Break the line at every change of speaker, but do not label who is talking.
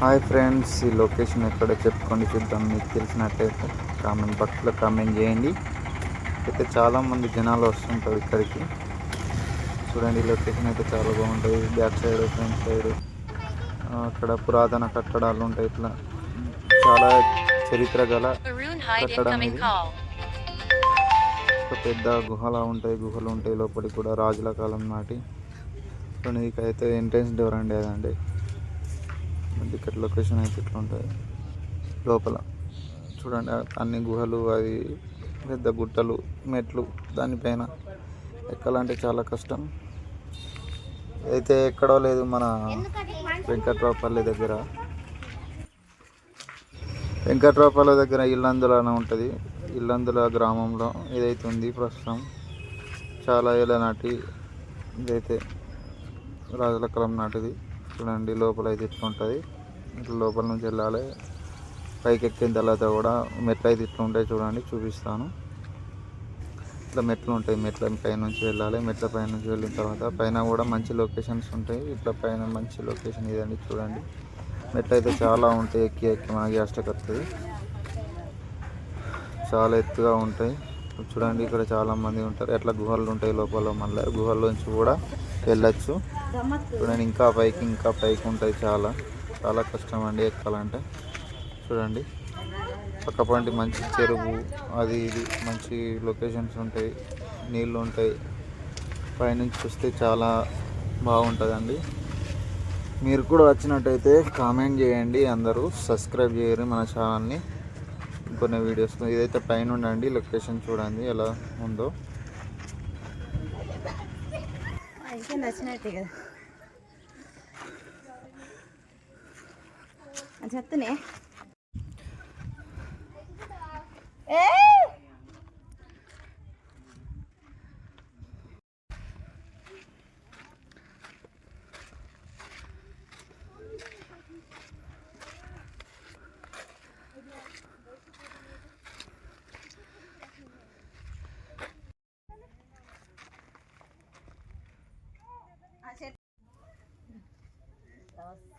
Hi friends ఈ location ఎక్కడ చెప్పుకోండి చూద్దాం. మీకు తెలిసినట్టయితే కామెంట్ బాక్స్లో కామెంట్ చేయండి. అయితే చాలామంది జనాలు వస్తుంటారు ఇక్కడికి. చూడండి ఈ లొకేషన్ అయితే చాలా బాగుంటుంది. బ్యాక్ సైడ్ ఫ్రంట్ సైడ్ అక్కడ పురాతన కట్టడాలు ఉంటాయి. ఇట్లా చాలా చరిత్ర గల కట్టడం ఇది. ఒక పెద్ద గుహలా ఉంటాయి. గుహలు ఉంటాయి లోపలికి కూడా రాజుల కాలం నాటి. చూడండి ఇకైతే ఎంట్రన్స్ డోర్ అండి అదండి. టికెట్ లొకేషన్ అయితే ఇట్లా ఉంటుంది లోపల చూడండి అన్ని గుహలు అది పెద్ద గుట్టలు మెట్లు దానిపైన ఎక్కాలంటే చాలా కష్టం. అయితే ఎక్కడో లేదు మన వెంకట్రావుపల్లి దగ్గర. వెంకట్రావుపల్లి దగ్గర ఇల్లందుల అని ఉంటుంది. ఇల్లందుల గ్రామంలో ఇదైతే ఉంది ప్రస్తుతం. చాలా ఏళ్ళ నాటి ఇదైతే రాజుల కాలం నాటిది. చూడండి లోపల అయితే ఇట్లా ఉంటుంది. ఇట్లా లోపల నుంచి వెళ్ళాలి. పైకి ఎక్కిన తర్వాత కూడా మెట్లు అయితే ఇట్లా ఉంటాయి చూడండి చూపిస్తాను. ఇట్లా మెట్లు ఉంటాయి మెట్ల పైనుంచి వెళ్ళాలి. మెట్ల పైనుంచి వెళ్ళిన తర్వాత పైన కూడా మంచి లొకేషన్స్ ఉంటాయి. ఇట్లా పైన మంచి లొకేషన్ ఇదండి చూడండి. మెట్లు అయితే చాలా ఉంటాయి ఎక్కి ఎక్కి మనకి అష్టకత్తుంది చాలా ఎత్తుగా ఉంటాయి. చూడండి ఇక్కడ చాలామంది ఉంటారు. ఎట్లా గుహలు ఉంటాయి లోపల మళ్ళీ గుహల్లోంచి కూడా వెళ్ళచ్చు. చూడండి ఇంకా పైకి ఇంకా పైకి ఉంటుంది చాలా. చాలా కష్టం అండి ఎక్కాలంటే. చూడండి పక్కపంటి మంచి చెరువు అది ఇది మంచి లొకేషన్స్ ఉంటాయి నీళ్ళు ఉంటాయి. పైనుంచి చూస్తే చాలా బాగుంటుందండి. మీరు కూడా వచ్చినట్టయితే కామెంట్ చేయండి అందరూ సబ్స్క్రైబ్ చేయరు మన ఛానల్ని కొన్ని వీడియోస్ ఇదైతే పైన ఉండండి లొకేషన్ చూడండి ఎలా ఉందో.
అయితే నచ్చినట్టే కదా. అని చెప్తూనే ఏ todos.